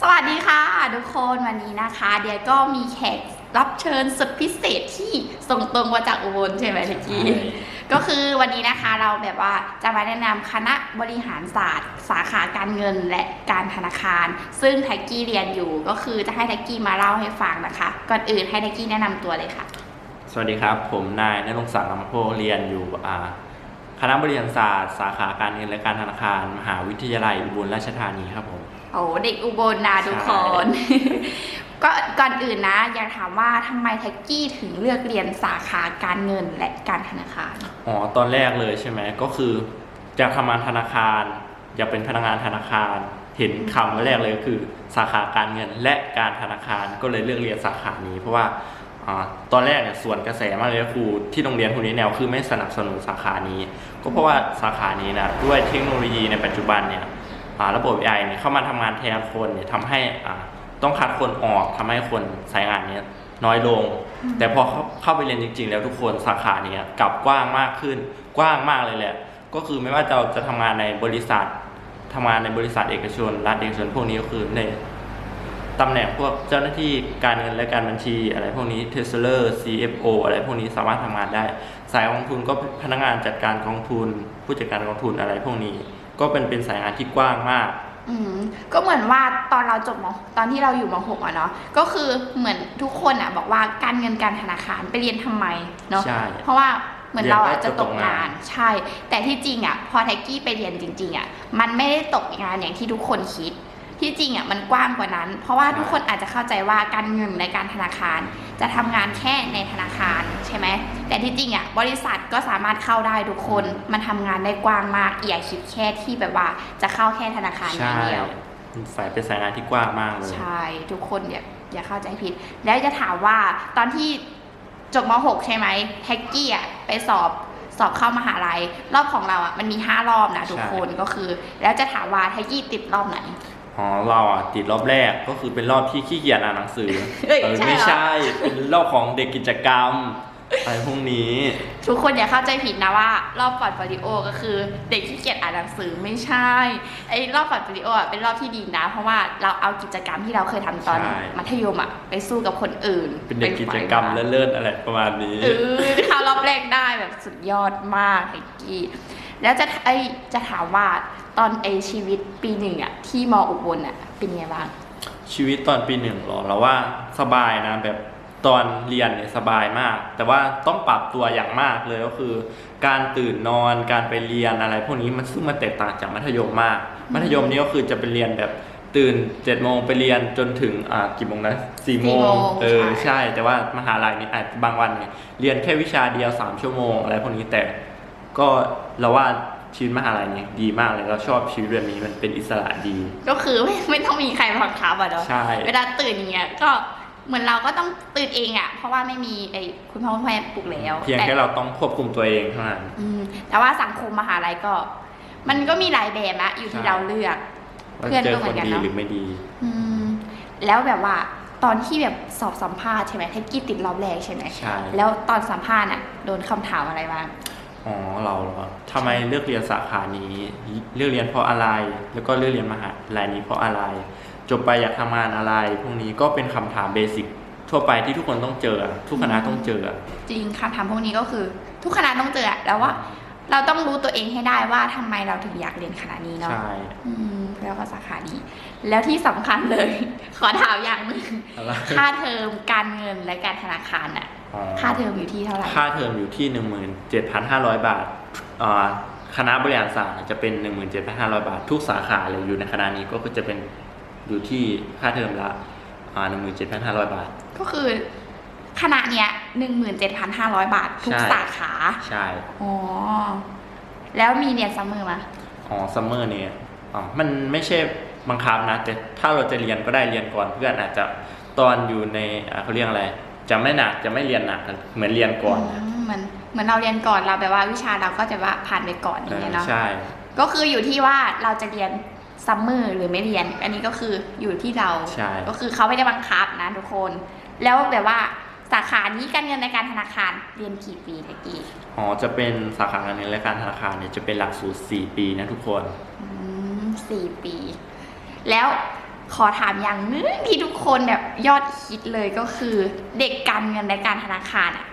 สวัสดีค่ะทุกคนวันนี้นะคะ เดียก็มีแขกรับเชิญสุดพิเศษที่ส่งตรงมาจากอุบลใช่ไหมเมื่อกี้ใช่ก็คือวันนี้นะคะเราแบบว่าจะมาแนะนำคณะบริหารศาสตร์ สาขาการเงินและการธนาคาร ซึ่งแท็กกี้เรียนอยู่ก็คือจะให้แท็กกี้มาเล่าให้ฟังนะคะ ก่อนอื่นให้แท็กกี้แนะนำตัวเลยค่ะ สวัสดีครับ ผมนายนรงค์ศักดิ์ลำโพเรียนอยู่อ่าคณะบริหารศาสตร์ สาขาการเงินและการธนาคาร มหาวิทยาลัยอุบลราชธานีครับผม โอ้เด็กอุบลนะทุกคน ก็ก่อนอื่นนะ อยากถามว่าทำไมแท็กกี้ถึงเลือกเรียนสาขาการเงินและการธนาคาร อ๋อตอนแรกเลยใช่ไหมก็คือจะทำงานธนาคาร อยากเป็นพนักงานธนาคาร เห็นคำแรกเลยก็คือสาขาการเงินและการธนาคารก็เลยเลือกเรียนสาขานี้เพราะว่าอ่าตอนแรกเนี่ยส่วนกระแสมากเลยก็ครูที่โรงเรียนพวกนี้แนวคือไม่สนับสนุนสาขานี้ ก็เพราะว่าสาขานี้นะด้วยเทคโนโลยีในปัจจุบันเนี่ยอ่า ระบบ AI เนี่ยเข้ามาทำงานแทนคนเนี่ยทำให้อ่าต้องคัดคนออกทำให้คนใช้งานเนี้น้อยลงอืมแต่พอเข้าเข้าไปเรียนจริง ๆ แล้วทุกคนสาขาเนี้ยกลับกว้างมากขึ้นกว้างมากเลยแหละ ก็คือไม่ว่าเราจะทำงานในบริษัททำงานในบริษัทเอกชนรัฐเอกชนพวกนี้ก็คือในตำแหน่งพวกเจ้าหน้าที่การเงินและการบัญชี อะไรพวกนี้เทสเลอร์ CFO อะไรพวกนี้สามารถทำงานได้ สายกองทุนก็พนักงานจัดการกองทุน ผู้จัดการกองทุนอะไรพวกนี้ ก็เป็นเป็นสายงานที่กว้างมาก อืมก็เหมือนว่าตอนเราจบมตอนที่เราอยู่มหกอะเนาะก็คือเหมือนทุกคนอะบอกว่าการเงินการธนาคารไปเรียนทำไมเนาะใช่เพราะว่าเหมือนเราอะเรียนได้จะตกจะตกงางาน นใช่ แต่ที่จริงอะพอแท็กกี้ไปเรียนจริงๆอะมันไม่ได้ตกงานอย่างที่ทุกคนคิด ที่จริงอะมันกว้างกว่านั้น เพราะว่าทุกคนอาจจะเข้าใจว่าการเงินในการธนาคาร จะทำงานแค่ในธนาคารใช่ไหมแต่ที่จริงอะบริษัทก็สามารถเข้าได้ทุกคนมันทำงานได้กว้างมากอย่าคิดแค่ที่แบบว่าจะเข้าแค่ธนาคารอย่าใช่งเดียวสายเป็นสายงานที่กว้างมากเลยใช่ทุกคนอย่าอย่าเข้าใจผิด แล้วจะถามว่าตอนที่จบม .6 ใช่ไหมแท็กกี้อะไปสอบสอบเข้ามหาลัย รอบของเราอะมันมี 5 รอบนะทุกคนก็คือ แล้วจะถามว่าแท็กกี้ติดรอบไหน อ๋อเราอะติดรอบแรกก็คือเป็นรอบที่ขี้เกียจอ่านหนังสือเอ้ยเออใช่ไม่เหรอใช่ เป็นรอบของเด็กกิจกรรมอะไรพวกนี้ ทุกคนอย่าเข้าใจผิดนะว่า รอบพอร์ตโฟลิโอก็คือเด็กที่เกียจอ่านหนังสือไม่ใช่ไอ้รอบพอร์ตโฟลิโออะเป็นรอบที่ดีนะ เพราะว่าเราเอากิจกรรมที่เราเคยทำตอนใช่ มัธยมอะไปสู้กับคนอื่นเป็นเด็กกิจกรรมฝ่ายเลิศๆอะไรประมาณนี้ เออเข้ารอบแรกได้แบบสุดยอดมากไอ้กี้ แล้วจะไอจะถามว่าตอนไอชีวิตปีหนึ่งอะที่มอุบลอะเป็นไงบ้าง ชีวิตตอนปีหนึ่งหรอเราว่าสบายนะแบบตอนเรียนเนี่ยสบายมาก แต่ว่าต้องปรับตัวอย่างมากเลยก็คือ การตื่นนอนการไปเรียนอะไร พวกนี้มันซึ่งมันแตกต่างจากมัธยมมาก มัธยมนี่ก็คือจะไปเรียนแบบตื่นเจ็ดโมงไปเรียนจนถึงอ่ากี่โมงนะสี่โมสี่งโมงเออใช่ใช่ แต่ว่ามหาลัยนี่อาจบางวันเนี่ยเรียนแค่วิชาเดียวสามชั่วโมงอะไรพวกนี้แต่ ก็เราว่าชีวิตมหาลัยเนี่ยดีมากเลยเราชอบชีวิตแบบนี้มันเป็นอิสระดี ก็คือไม่ไม่ต้องมีใครบังคับอะเนาะใช่ เวลาตื่นอย่างเงี้ยก็เหมือนเราก็ต้องตื่นเองอะเพราะว่าไม่มีไอคุณพ่อคุณแม่ปลุกแล้วเพียงแต่แค่เราต้องควบคุมตัวเองเท่านั้นอืมแต่ว่าสังคมมหาลัยก็ มันก็มีหลายแบบอะอยู่ที่ใช่เราเลือกว่าเพื่อนเจก็อเหมืคอนนกันดีเนอะหรือไม่ดี อืม แล้วแบบว่าตอนที่แบบสอบสัมภาษณ์ใช่ไหมแท็กกี้ติดรอบแรกใช่ไหมใช่แล้วตอนสัมภาษณ์อะโดนคำถามอะไรบ้าง อ๋อเราเหรอทำไมเลือกเรียนสาขานี้ เลือกเรียนเพราะอะไร แล้วก็เลือกเรียนมหาลัยนี้เพราะอะไร จบไปอยากทำงานอะไร พวกนี้ก็เป็นคำถามเบสิกทั่วไปที่ทุกคนต้องเจอ ทุกคณะต้องเจอ จริงคำถามพวกนี้ก็คือ ทุกคณะต้องเจออะแล้วว่า เราต้องรู้ตัวเองให้ได้ว่าทำไมเราถึงอยากเรียนคณะนี้เนาะใช่ อืมแล้วก็สาขานี้แล้วที่สำคัญเลย ขอถามอย่างหนึงอะไร ค่าเทอมการเงินและการธนาคารอะอ๋อ ค่าเทอมอยู่ที่เท่าไหร่ ค่าเทอมอยู่ที่ 17,500 บาทอ่าคณะบริหารศาสตร์จะเป็น 17,500 บาท ทุกสาขาเลยอยู่ในคณะนี้ก็คือจะเป็นอยู่ที่ค่าเทอมละอ่า17,500 บาท ก็คือคณะเนี้ยหนึ่งหมื่นเจ็ดพันห้าร้อยบาท ทุกใช่สาขา ใช่ อ๋อ แล้วมีเรียนซัมเมอร์มาอ๋อซัมเมอร์เนี่ยอ๋อมันไม่ใช่บังคับนะ แต่ถ้าเราจะเรียนก็ได้เรียนก่อนเพื่อนอาจจะตอนอยู่ในอ่าเขาเรียกอะไร จะไม่หนักจะไม่เรียนหนักเหมือนเรียนก่อนอืมเหมือนเหมือนเราเรียนก่อนเราแบบว่าวิชาเราก็จะว่าผ่านไปก่อนอเอย่างเงี้อยเนาะใช่ ก็คืออยู่ที่ว่าเราจะเรียนซัมเมอร์หรือไม่เรียน อันนี้ก็คืออยู่ที่เราใช่ก็คือเขาไม่ได้บังคับนะทุกคน แล้วแบบว่าสาขานี้การเงินในการธนาคารเรียนกี่ปีเทกี่อ๋อจะเป็นสาขาการเงินและการธนาคารเนี่ยจะเป็นหลักสูตร4ปีนะทุกคนอืมสี่ปี แล้ว ขอถามอย่างหนึงที่ทุกคนแบบยอดฮิตเลยก็คือ เด็กการเงินและการธนาคารอะ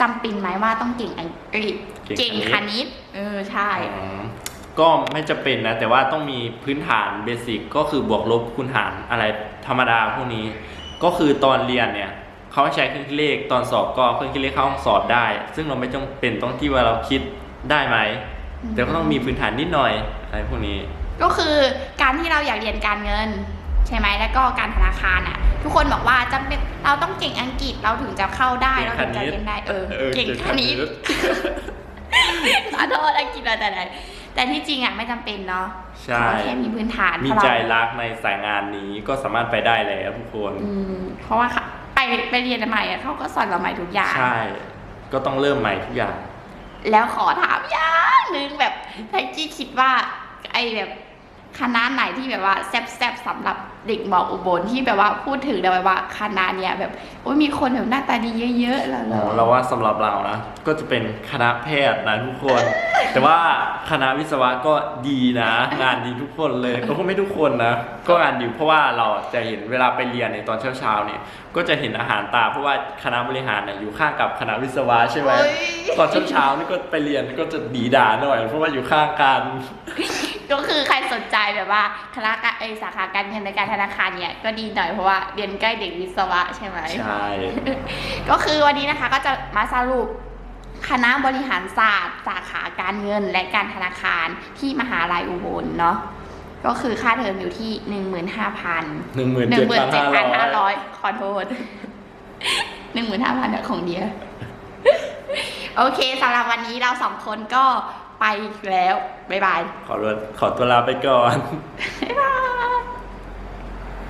จำเป็นไหมว่าต้องเก่งอังกฤษเก่เก่งงคคณิณิตตเออใช่ อืมก็ไม่จะเป็นนะ แต่ว่าต้องมีพื้นฐานเบสิกก็คือบวกลบคูณหารอะไรธรรมดาพวกนี้ ก็คือตอนเรียนเนี่ยเขาให้ใช้เครื่องคิดเลขตอนสอบก็เอาเครื่องคิดเลขเข้าห้องสอบได้ ซึ่งเราไม่จำเป็นต้องที่ว่าเราคิดได้ไหม อืม แต่ก็ต้องมีพื้นฐานนิดหน่อยอะไรพวกนี้ ก็คือการที่เราอยากเรียนการเงิน ใช่ไหมแล้วก็การธนาคารอะ ทุกคนบอกว่าจำเป็นเราต้องเก่งอังกฤษเราถึงจะเข้าได้เก่เรางถึงจะคณิตเรียนได้เออออ เก่งคณิตขอโทษอังกฤษมาแต่ไหนแต่ที่จริงอะไม่จำเป็นเนาะใช่ขอแค่มีพื้นฐานมีเพราะใจเรารักในสายงานนี้ก็สามารถไปได้แล้วทุกคนอืมเพราะว่าค่ะไปไปเรียนใหม่อะเขาก็สอนเราใหม่ทุกอย่างใช่ ก็ต้องเริ่มใหม่ทุกอย่าง แล้วขอถามอย่างหนึงแบบแท็กกี้คิดว่า ไอแบบ คณะไหนที่แบบว่าแซบๆสำหรับเด็กมออุบลที่แบบว่าพูดถึงเลยว่าคณะเนี้ยแบบโอ้ยมีคนแบบหน้าตาดีเยอะๆแล้วเหรอเราว่าสำหรับเรานะ ก็จะเป็นคณะแพทย์นะทุกคน แต่ว่าคณะวิศวะก็ดีนะ งานดีทุกคนเลยก็ไม่ทุกคนนะ ก็งานดีเพราะว่าเราจะเห็นเวลาไปเรียนในตอนเช้าๆเนี่ย ก็จะเห็นอาหารตาเพราะว่าคณะบริหารเนี่ยอยู่ข้างกับคณะวิศวะใช่ไหมโอ้ยตอนเช้าๆนี่ก็ไปเรียนก็จะดีด่าหน่อย เพราะว่าอยู่ข้างกัน ก็คือใครสนใจแบบว่าคณะการไอสาขาการเงินในการธนาคารเนี่ยก็ดีหน่อยเพราะว่าเรียนใกล้เด็กวิศวะใช่ไหมใช่ ก็คือวันนี้นะคะก็จะมาสรุปคณะบริหารศาสตร์สาขาการเงินและการธนาคารที่มหาลัยอุบลเนาะก็คือค่าเทอมอยู่ที่หนึ่งหมื่นห้าพันหนึ่งหมื่นหนึ่เจ็งดหมื่นพันเจ็ดพันห้าห้าร้ร้ออยยขอโทษหนึ่งหมื่นห้าพันของเดียโอเคสำหรับวันนี้เราสองคนก็ ไปแล้ว บ๊ายบาย ขอตัวขอตัวลาไปก่อน บ๊ายบาย